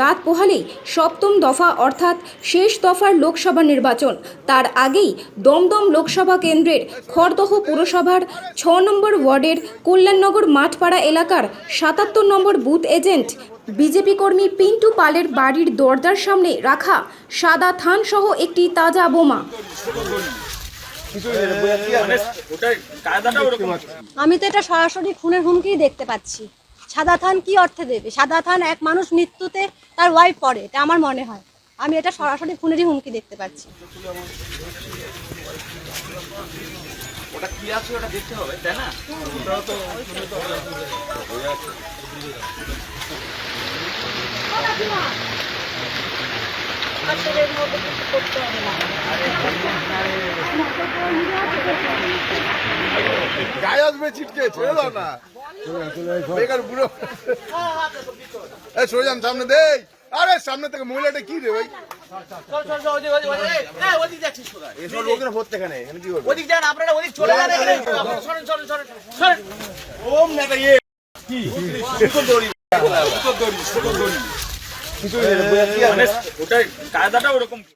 রাত পোহালেই সপ্তম দফা অর্থাৎ শেষ দফার লোকসভা নির্বাচন। তার আগেই দমদম লোকসভা কেন্দ্রের খড়দহ পুরসভার ছ নম্বর ওয়ার্ডের কল্যাণনগর মাঠপাড়া এলাকার সাতাত্তর নম্বর বুথ এজেন্ট বিজেপি কর্মী পিন্টু পালের বাড়ির দরজার সামনে রাখা সাদা থান সহ একটি তাজা বোমা। আমি তো এটা সরাসরি খুনের হুমকি দেখতে পাচ্ছি। সাদা থান কি অর্থে দেবে? সাদা থান এক মানুষ মৃত্যুতে তার ওয়াইফ পড়ে এটা আমার মনে হয়। আমি এটা সরাসরি খুনেরই হুমকি দেখতে পাচ্ছি। ওটা কি আছে ওটা দেখতে হবে তাই না? ওটাও তো গায়ে আসবে ছিটকে ছেড়ে দাও না বেকার বুড়ো এই সরে যান সামনে দেই আরে সামনে থেকে মহিলাটা কি রে ভাই চল চল চল ওদিক ওদিক ওদিক হ্যাঁ ওদিক যাচ্ছিস কোথায় এসব লোকের ভর্তি এখানে এখানে কি করবে ওদিক যান আপনারা ওদিক চলে যান এখানে আপনারা সরেন সরেন সরেন সরেন ওম নেতা ইয়ে কি সুতোর দড়ি সুতোর দড়ি সুতোর দড়ি কিছু নেই, বোঝা কি আর? মানে ওটা কায়দাটা ওরকম